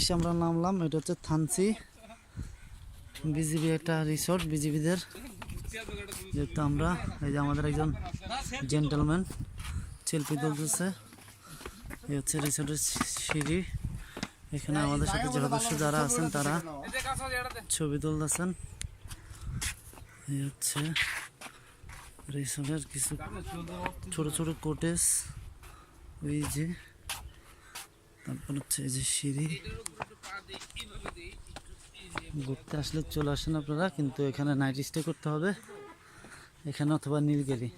এসে আমরা নামলাম, এটা হচ্ছে থানসি বিজিবি একটা রিসোর্ট বিজিবিদের। যেহেতু আমরা, এই যে আমাদের একজন জেন্টেলম্যান শিল্পী তুলতেছে। এই হচ্ছে রিসোর্টের সিঁড়ি। এখানে আমাদের সাথে সদস্য যারা আছেন, তারা ছবি তুলতেছেন। এই হচ্ছে রিসোর্টের কিছু ছোট ছোট কোটেজ ওই যে তারপর হচ্ছে যে সিঁড়ি। ঘুরতে আসলে চলে আসেন আপনারা, কিন্তু এখানে নাইট স্টে করতে হবে। এখানে অথবা নীলগিরি।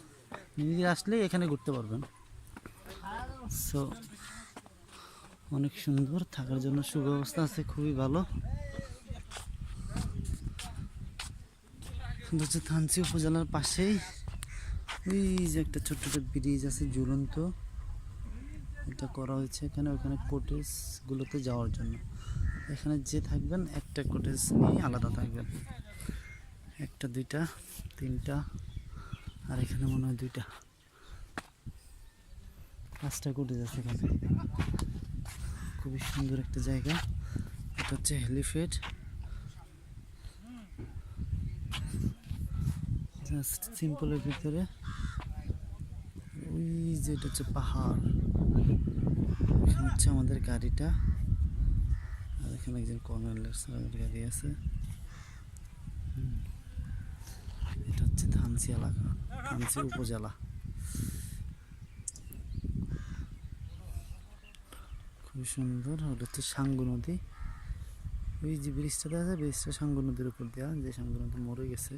নীলগিরি আসলে এখানে ঘুরতে পারবেন। সো অনেক সুন্দর, থাকার জন্য সুব্যবস্থা আছে, খুবই ভালো। হচ্ছে থানসি উপজেলার পাশেই ওই যে একটা ছোট্ট একটা ব্রিজ আছে, ঝুলন্ত। এটা করা হয়েছে এখানে ওখানে কোটেজগুলোতে যাওয়ার জন্য। এখানে যে থাকবেন, একটা কোটেজ নিয়ে আলাদা থাকবেন। একটা, দুইটা, তিনটা, আর এখানে মনে হয় দুইটা। পাঁচটা কোটেজ আছে এখানে। খুবই সুন্দর একটা জায়গা। এটা হচ্ছে হেলিফেড জাস্ট সিম্পলের ভিতরে। ওই যে এটা হচ্ছে পাহাড়। এখানে হচ্ছে আমাদের গাড়িটা। আর এখানে একজন কর্নেলের স্যারের গাড়ি আছে। এটা হচ্ছে ধানসি এলাকা, ধানসি উপজেলা। খুবই সুন্দর, ওটা হচ্ছে সাঙ্গু নদী। ওই যে ব্রিজটা আছে, ব্রিজটা সাঙ্গু নদীর উপর দেওয়া, যে সাঙ্গু নদী মরে গেছে।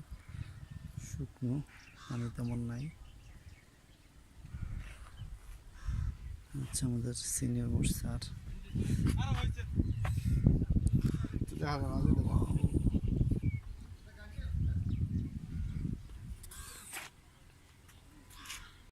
শুকনো, পানি তেমন নাই। আচ্ছা আমাদের সিনিয়র মোস্ট স্যার